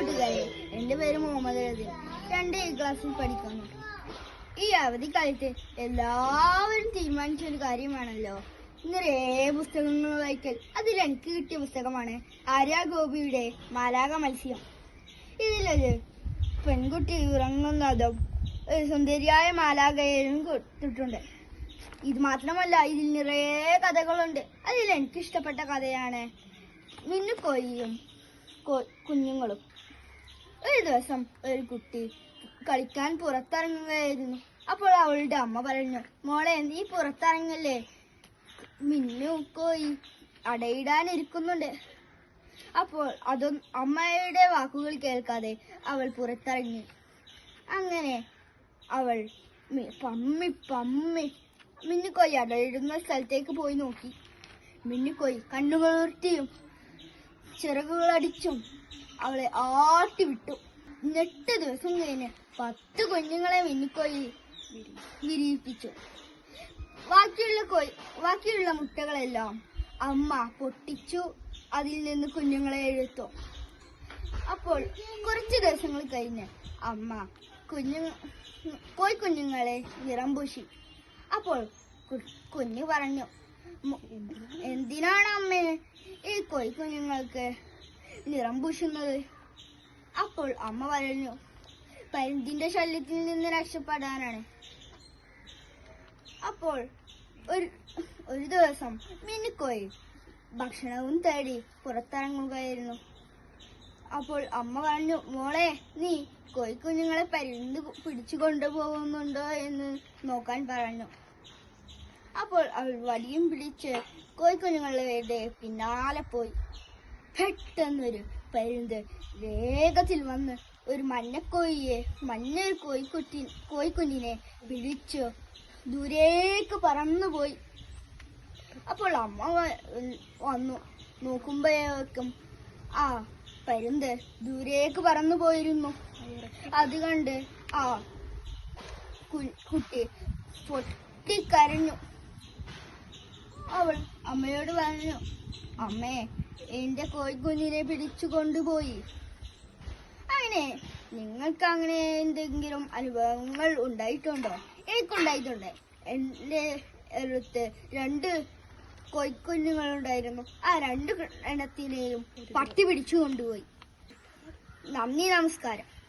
മുഹമ്മദ് റസീൽ രണ്ട് എ ക്ലാസ്സിൽ പഠിക്കുന്നു. ഈ അവധിക്കാലത്ത് എല്ലാവരും തീരുമാനിച്ച ഒരു കാര്യമാണല്ലോ നിറയെ പുസ്തകങ്ങൾ വായിക്കൽ. അതിൽ എനിക്ക് കിട്ടിയ പുസ്തകമാണ് ആര്യ ഗോപിയുടെ മാലാക മത്സ്യം. ഇതിലൊരു പെൺകുട്ടി ഉറങ്ങുന്നതും ഒരു സുന്ദരിയായ മാലാകയും കൊടുത്തിട്ടുണ്ട്. ഇത് മാത്രമല്ല ഇതിൽ നിറയെ കഥകളുണ്ട്. അതിൽ എനിക്ക് ഇഷ്ടപ്പെട്ട കഥയാണ് മിന്നുക്കോയിയും കുഞ്ഞുങ്ങളും. ഒരു ദിവസം ഒരു കുട്ടി കളിക്കാൻ പുറത്തിറങ്ങുകയായിരുന്നു. അപ്പോൾ അവളുടെ അമ്മ പറഞ്ഞു മോളെ നീ പുറത്തിറങ്ങല്ലേ? മിന്നു കോയി അടയിടാനിരിക്കുന്നുണ്ട്. അപ്പോൾ അതൊന്നും അമ്മയുടെ വാക്കുകൾ കേൾക്കാതെ അവൾ പുറത്തിറങ്ങി. അങ്ങനെ അവൾ പമ്മി പമ്മി മിന്നുക്കോയി അടയിടുന്ന സ്ഥലത്തേക്ക് പോയി നോക്കി. മിന്നുക്കോയി കണ്ണുകൾ ഉരുട്ടിയും ചിറകുകൾ അടിച്ചും അവളെ ആട്ടി വിട്ടു. എട്ട് ദിവസം കഴിഞ്ഞ് പത്ത് കുഞ്ഞുങ്ങളെ മിന്നിക്കോയി വിരിയിപ്പിച്ചു. ബാക്കിയുള്ള കോയി ബാക്കിയുള്ള മുട്ടകളെല്ലാം അമ്മ പൊട്ടിച്ചു അതിൽ നിന്ന് കുഞ്ഞുങ്ങളെ എഴുത്തു. അപ്പോൾ കുറച്ച് ദിവസങ്ങൾ കഴിഞ്ഞ് അമ്മ കുഞ്ഞു കോയി കുഞ്ഞുങ്ങളെ നിറം പൂശി. അപ്പോൾ കുഞ്ഞു പറഞ്ഞു എന്തിനാണ് അമ്മ ഈ കോയി കുഞ്ഞുങ്ങൾക്ക് നിറം പൂശുന്നത്. അപ്പോൾ അമ്മ പറഞ്ഞു പരുന്തിന്റെ ശല്യത്തിൽ നിന്ന് രക്ഷപ്പെടാനാണ്. അപ്പോൾ ഒരു ഒരു ദിവസം മിനിക്കോയി ഭക്ഷണവും തേടി പുറത്തിറങ്ങുകയായിരുന്നു. അപ്പോൾ അമ്മ പറഞ്ഞു മോളെ നീ കോഴിക്കുഞ്ഞുങ്ങളെ പരുന്ത് പിടിച്ചു കൊണ്ടുപോകുന്നുണ്ടോ എന്ന് നോക്കാൻ പറഞ്ഞു. അപ്പോൾ അവൾ വടിയും പിടിച്ച് കോഴിക്കുഞ്ഞുങ്ങളുടെ പിന്നാലെ പോയി. പെട്ടെന്നൊരു പരുന്ത് വേഗത്തിൽ വന്ന് ഒരു മഞ്ഞക്കോഴിയെ മഞ്ഞൊരു കോഴിക്കുട്ടി കോഴിക്കുഞ്ഞിനെ പിടിച്ചു. ദൂരേക്ക് പറന്നുപോയി. അപ്പോൾ അമ്മ വന്നു. നോക്കുമ്പോഴേക്കും ആ പരുന്ത് ദൂരേക്ക് പറന്നു പോയിരുന്നു അത് കണ്ട് ആ കുട്ടി പൊട്ടിക്കരഞ്ഞു അവൾ അമ്മയോട് പറഞ്ഞു അമ്മേ എന്റെ കോഴിക്കുഞ്ഞിനെ പിടിച്ചു കൊണ്ടുപോയി. അങ്ങനെ നിങ്ങൾക്ക് അങ്ങനെ എന്തെങ്കിലും അനുഭവങ്ങൾ ഉണ്ടായിട്ടുണ്ടോ? എനിക്കുണ്ടായിട്ടുണ്ട്. എന്റെ അടുത്ത് രണ്ട് കോഴിക്കുഞ്ഞുങ്ങളുണ്ടായിരുന്നു. ആ രണ്ട് എണ്ണത്തിനെയും പട്ടി പിടിച്ചു കൊണ്ടുപോയി. നന്ദി നമസ്കാരം.